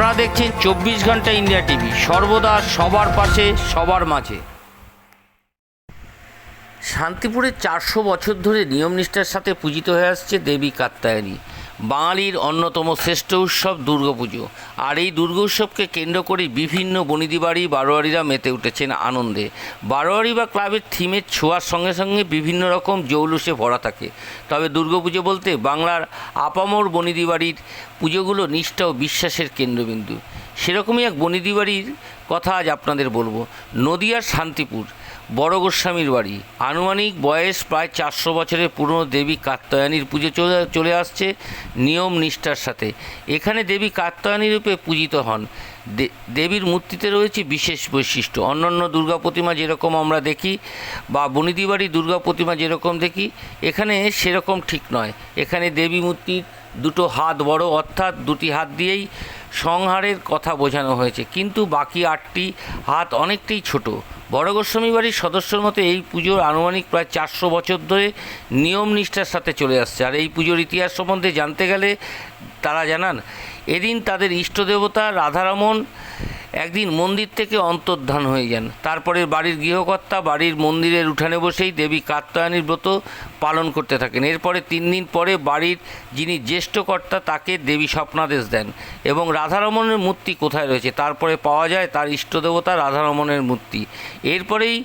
আপনারা দেখছেন চব্বিশ ঘণ্টা ইন্ডিয়া টিভি। সর্বদা সবার পাশে, সবার মাঝে। শান্তিপুরে চারশো বছর ধরে নিয়ম নিষ্ঠার সাথে পূজিত হয়ে আসছে দেবী কাত্যায়নী। বাঙালির অন্যতম শ্রেষ্ঠ উৎসব দুর্গাপুজো। আর এই দুর্গা উৎসবকে কেন্দ্র করে বিভিন্ন বনিদি বাড়ি বারোয়ারিরা মেতে উঠেছেন আনন্দে। বারোয়ারি বা ক্লাবের থিমের ছোঁয়ার সঙ্গে সঙ্গে বিভিন্ন রকম জৌলুসে ভরা থাকে। তবে দুর্গাপুজো বলতে বাংলার আপামর বনিদি বাড়ির পুজোগুলো নিষ্ঠা ও বিশ্বাসের কেন্দ্রবিন্দু। সেরকমই এক বনিদি বাড়ির কথা আজ আপনাদের বলব। নদিয়ার শান্তিপুর। বড় গোস্বামীর বাড়ি। আনুমানিক বয়স প্রায় চারশো বছরের পুরনো দেবী কাত্যায়নীর পুজো চলে চলে আসছে নিয়ম নিষ্ঠার সাথে। এখানে দেবী কাত্যায়নী রূপে পূজিত হন। দেবীর মূর্তিতে রয়েছে বিশেষ বৈশিষ্ট্য। অন্যান্য দুর্গা প্রতিমা যেরকম আমরা দেখি, বা বনিদি বাড়ি দুর্গা প্রতিমা যেরকম দেখি, এখানে সেরকম ঠিক নয়। এখানে দেবী মূর্তির দুটো হাত বড়, অর্থাৎ দুটি হাত দিয়েই সংহারের কথা বোঝানো হয়েছে। কিন্তু বাকি আটটি হাত অনেকটাই ছোট। বড় গোস্বামী বাড়ির সদস্যর মতে এই পুজোর আনুমানিক প্রায় চারশো বছর ধরে নিয়ম নিষ্ঠার সাথে চলে আসছে। আর এই পুজোর ইতিহাস সম্বন্ধে জানতে গেলে তারা জানান, এদিন তাদের ইষ্ট দেবতা রাধারমন একদিন মন্দির থেকে অন্তর্ধান হয়ে যান। তারপরে বাড়ির গৃহকর্তা বাড়ির মন্দিরের উঠানে বসেই দেবী কাত্যায়নীর ব্রত পালন করতে থাকেন। এরপরে তিন দিন পরে বাড়ির যিনি জ্যেষ্ঠকর্তা তাকে দেবী স্বপ্নাদেশ দেন এবং রাধারমণের মূর্তি কোথায় রয়েছে? তারপরে পাওয়া যায় তার ইষ্ট দেবতা রাধারমণের মূর্তি। এরপরেই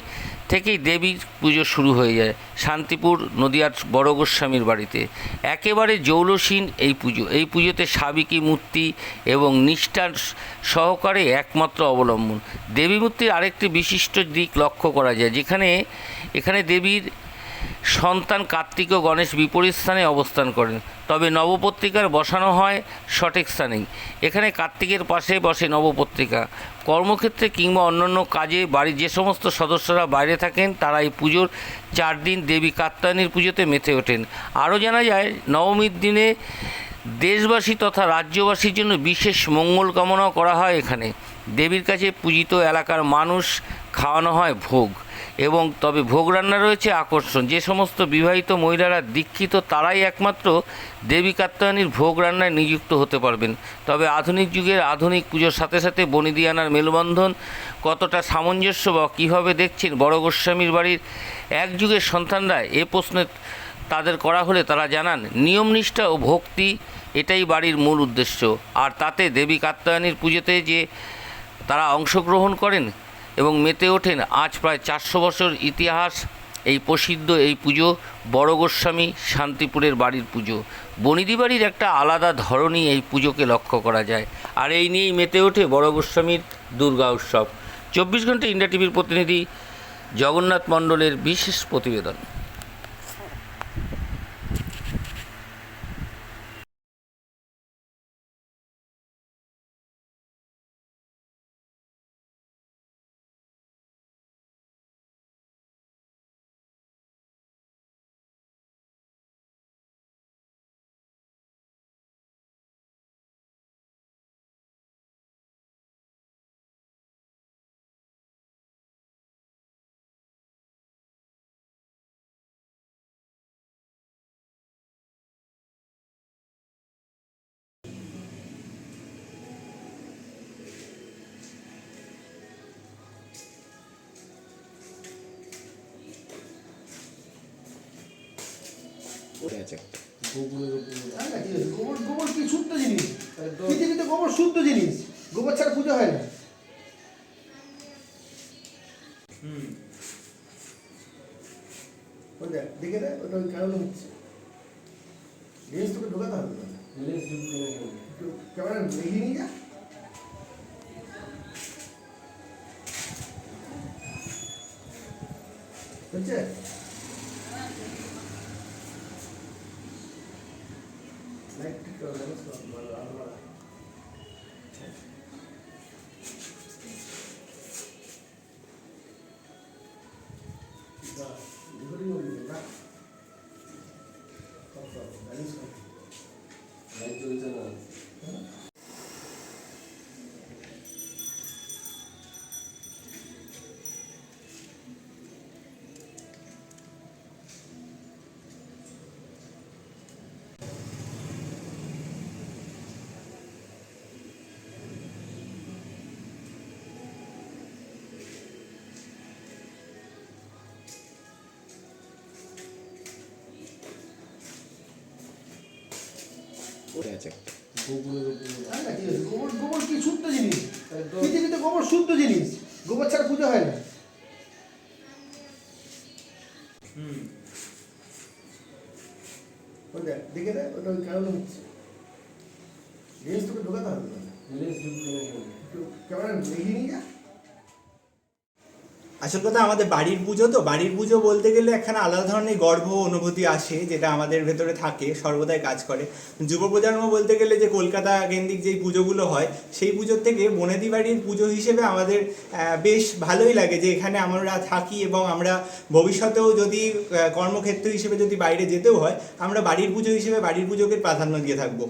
থেকেই দেবীর পুজো শুরু হয়ে যায় শান্তিপুর নদিয়ার বড় গোস্বামীর বাড়িতে। একেবারে জৌলসীন এই পুজো। এই পুজোতে সাবিকি মূর্তি এবং নিষ্ঠার সহকারে একমাত্র অবলম্বন। দেবী মূর্তির আরেকটি বিশিষ্ট দিক লক্ষ্য করা যায়, যেখানে এখানে দেবীর সন্তান কার্তিক ও গণেশ বিপরীত স্থানে অবস্থান করেন। তবে নবপত্রিকার বসানো হয় সঠিক স্থানেই। এখানে কার্তিকের পাশে বসে নবপত্রিকা। কর্মক্ষেত্রে কিংবা অন্যান্য কাজে বাড়ির যে সমস্ত সদস্যরা বাইরে থাকেন তারা এই পুজোর চার দিন দেবী কাত্যায়নীর পুজোতে মেতে ওঠেন। আরও জানা যায়, নবমীর দিনে দেশবাসী তথা রাজ্যবাসীর জন্য বিশেষ মঙ্গল কামনাও করা হয় এখানে। দেবীর কাছে পূজিত এলাকার মানুষ খাওয়ানো হয় ভোগ। এবং তবে ভোগ রান্না রয়েছে আকর্ষণ। যে সমস্ত বিবাহিত মহিলারা দীক্ষিত, তারাই একমাত্র দেবী কাত্যায়নীর ভোগ রান্নায় নিযুক্ত হতে পারবেন। তবে আধুনিক যুগের আধুনিক পুজোর সাথে সাথে বনিদিয়ানার মেলবন্ধন কতটা সামঞ্জস্য বা কীভাবে দেখছেন বড় গোস্বামীর বাড়ির এক যুগের সন্তানরা, এ প্রশ্নে তাদের করা হলে তারা জানান, নিয়ম নিষ্ঠা ও ভক্তি এটাই বাড়ির মূল উদ্দেশ্য। আর তাতে দেবী কাত্যায়নীর পুজোতে যে তারা অংশগ্রহণ করেন এবং মেতে ওঠেন আজ প্রায় চারশো বছর ইতিহাস, এই প্রসিদ্ধ এই পুজো, বড় গোস্বামী শান্তিপুরের বাড়ির পুজো। বনিদি বাড়ির একটা আলাদা ধরনই এই পুজোকে লক্ষ্য করা যায়। আর এই নিয়েই মেতে ওঠে বড় গোস্বামীর দুর্গা উৎসব। চব্বিশ ঘণ্টা ইন্ডিয়া টিভির প্রতিনিধি জগন্নাথ মণ্ডলের বিশেষ প্রতিবেদন। গোবর গোবর কি শুদ্ধ জিনিস? পৃথিবীতে গোবর শুদ্ধ জিনিস। গোবর ছাড়া পুজো হয় না। দেখ, দেয় ওটা ওই কারণে হচ্ছে জিনিস তোকে ঢোকাতে হবে। ক্যামেরা এগিয়ে নিয়ে যা। হচ্ছে? God. হ্যাঁ আছে। গোবর কি শুদ্ধ জিনিস? পৃথিবীতে গোবর শুদ্ধ জিনিস। গোবর ছাড়া পুজো হয় না। ওই দেখ, দেখে দে ওটা ওই কারণে হচ্ছে। লেন্স তোকে ঢোকাতে হবে। ক্যামেরা এগিয়ে নিয়ে যা। আসল কথা, আমাদের বাড়ির পুজো তো। বাড়ির পুজো বলতে গেলে একখানা আলাদা ধরনের গর্ব অনুভূতি আসে, যেটা আমাদের ভেতরে থাকে, সর্বদাই কাজ করে। যুব প্রজন্ম বলতে গেলে যে কলকাতা কেন্দ্রিক যেই পুজোগুলো হয়, সেই পুজোর থেকে বনেদি বাড়ির পুজো হিসেবে আমাদের বেশ ভালোই লাগে যে এখানে আমরা থাকি এবং আমরা ভবিষ্যতেও যদি কর্মক্ষেত্র হিসেবে যদি বাইরে যেতেও হয়, আমরা বাড়ির পুজো হিসেবে বাড়ির পুজোকে প্রাধান্য দিয়ে থাকব।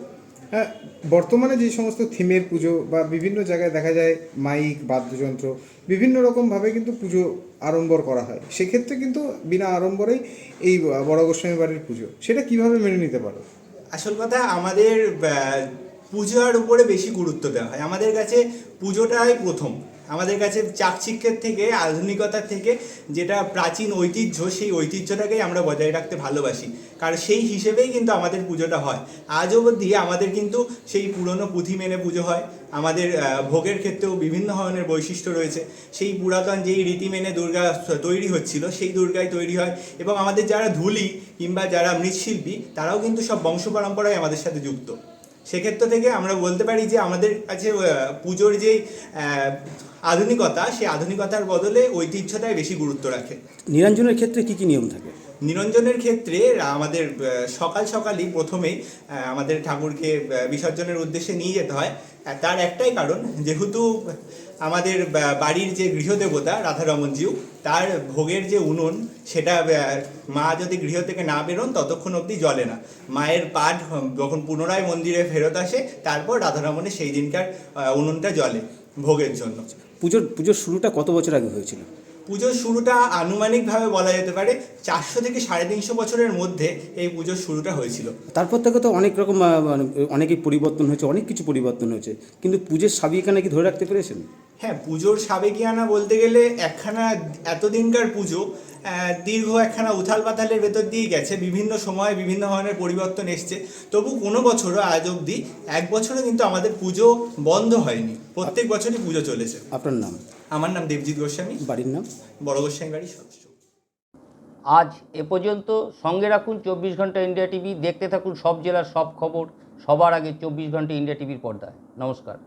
হ্যাঁ বর্তমানে যে সমস্ত থিমের পুজো বা বিভিন্ন জায়গায় দেখা যায় মাইক, বাদ্যযন্ত্র, বিভিন্ন রকমভাবে কিন্তু পুজো আড়ম্বর করা হয়। সেক্ষেত্রে কিন্তু বিনা আড়ম্বরেই এই বড় গোস্বামী বাড়ির পুজো, সেটা কীভাবে মেনে নিতে পারো? আসল কথা, আমাদের পূজার উপরে বেশি গুরুত্ব দেওয়া হয়। আমাদের কাছে পুজোটাই প্রথম। আমাদের কাছে চাকচিক্যের থেকে, আধুনিকতার থেকে যেটা প্রাচীন ঐতিহ্য, সেই ঐতিহ্যটাকেই আমরা বজায় রাখতে ভালোবাসি। কারণ সেই হিসেবেই কিন্তু আমাদের পুজোটা হয়। আজ অবধি আমাদের কিন্তু সেই পুরনো পুঁথি মেনে পুজো হয়। আমাদের ভোগের ক্ষেত্রেও বিভিন্ন ধরনের বৈশিষ্ট্য রয়েছে। সেই পুরাতন যেই রীতি মেনে দুর্গা তৈরি হচ্ছিল, সেই দুর্গাই তৈরি হয়। এবং আমাদের যারা ধুলি কিংবা যারা মৃৎশিল্পী, তারাও কিন্তু সব বংশ পরম্পরায় আমাদের সাথে যুক্ত। সেক্ষেত্র থেকে আমরা বলতে পারি যে আমাদের কাছে পুজোর যে আধুনিকতা সেই আধুনিকতার বদলে ঐতিহ্যটাই বেশি গুরুত্ব রাখে। নিরঞ্জনের ক্ষেত্রে কি কি নিয়ম থাকে? নিরঞ্জনের ক্ষেত্রে আমাদের সকাল সকালই প্রথমেই আমাদের ঠাকুরকে বিসর্জনের উদ্দেশ্যে নিয়ে যেতে হয়। তার একটাই কারণ, যেহেতু আমাদের বাড়ির যে গৃহদেবতা রাধারমনজিউ তার ভোগের যে উনুন, সেটা মা যদি গৃহ থেকে না বেরোন, ততক্ষণ অবধি জলে না। মায়ের পাঠ যখন পুনরায় মন্দিরে ফেরত আসে, তারপর রাধারমণের সেই দিনকার উনুনটা জলে ভোগের জন্য। পুজোর পুজোর শুরুটা কত বছর আগে হয়েছিল? পুজোর শুরুটা আনুমানিকভাবে বলা যেতে পারে চারশো থেকে সাড়ে তিনশো বছরের মধ্যে এই পুজোর শুরুটা হয়েছিল। তারপর থেকে তো অনেক রকম মানে, অনেকই পরিবর্তন হয়েছে অনেক কিছু পরিবর্তন হয়েছে। কিন্তু পুজোর সাবিকানা কি ধরে রাখতে পেরেছেন? হ্যাঁ পুজোর সাবেকিয়ানা বলতে গেলে একখানা এতদিনকার পুজো দীর্ঘ একখানা উথাল পাথালের ভেতর দিয়ে গেছে। বিভিন্ন সময়ে বিভিন্ন ধরনের পরিবর্তন এসছে। তবু কোনো বছরও আজ অবধি এক বছরও কিন্তু আমাদের পুজো বন্ধ হয়নি। প্রত্যেক বছরই পুজো চলেছে। আপনার নাম? আমার নাম দেবজিৎ গোস্বামী। বাড়ির নাম? বড় গোস্বামী বাড়ির সদস্য। আজ এ পর্যন্ত সঙ্গে রাখুন চব্বিশ ঘণ্টা ইন্ডিয়া টিভি। দেখতে থাকুন সব জেলার সব খবর। সবার আগে চব্বিশ ঘণ্টা ইন্ডিয়া টিভির পর্দায়। নমস্কার।